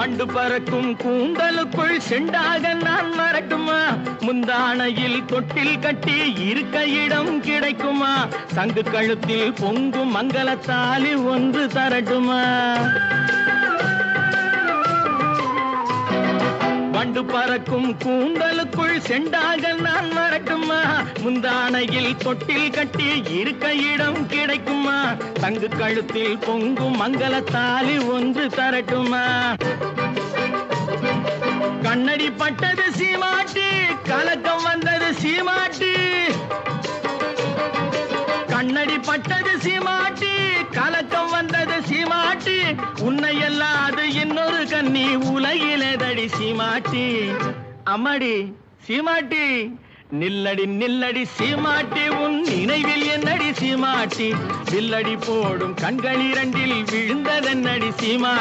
வண்டு பறக்கும் கூந்தலுக்குள் செண்டாக நான் மறக்குமா? முந்தானையில் தொட்டில் கட்டி இருக்க இடம் கிடைக்குமா? சங்கு கழுத்தில் பொங்கும் மங்களத்தாலி ஒன்று தரட்டுமா? வண்டு பறக்கும் கூந்தலுக்குள் செண்டாக நான் மறக்குமா? முந்தானையில் தொட்டில் கட்டி இருக்க இடம் கிடைக்குமா? தங்கு கழுத்தில் பொங்கும் மங்களத்தாலி ஒன்று தரட்டுமா? கண்ணடி பட்டது சீமாட்டி கலக்கம் வந்தது சீமாட்டி. கண்ணடி பட்டது சீமாட்டி கலக்கம் வந்தது சீமாட்டி. உன்னை எல்லாம் அது இன்னொரு கண்ணி உலகிலே தடி சீமாட்டி. அம்மாடி சீமாட்டி. நில்லடி நில்லடி சீமாட்டி உன் நினைவில் என்னடி சீமாட்டி? வில்லடி போடும் கண்கள் இரண்டில் விழுந்ததென்னடி சீமாட்டி?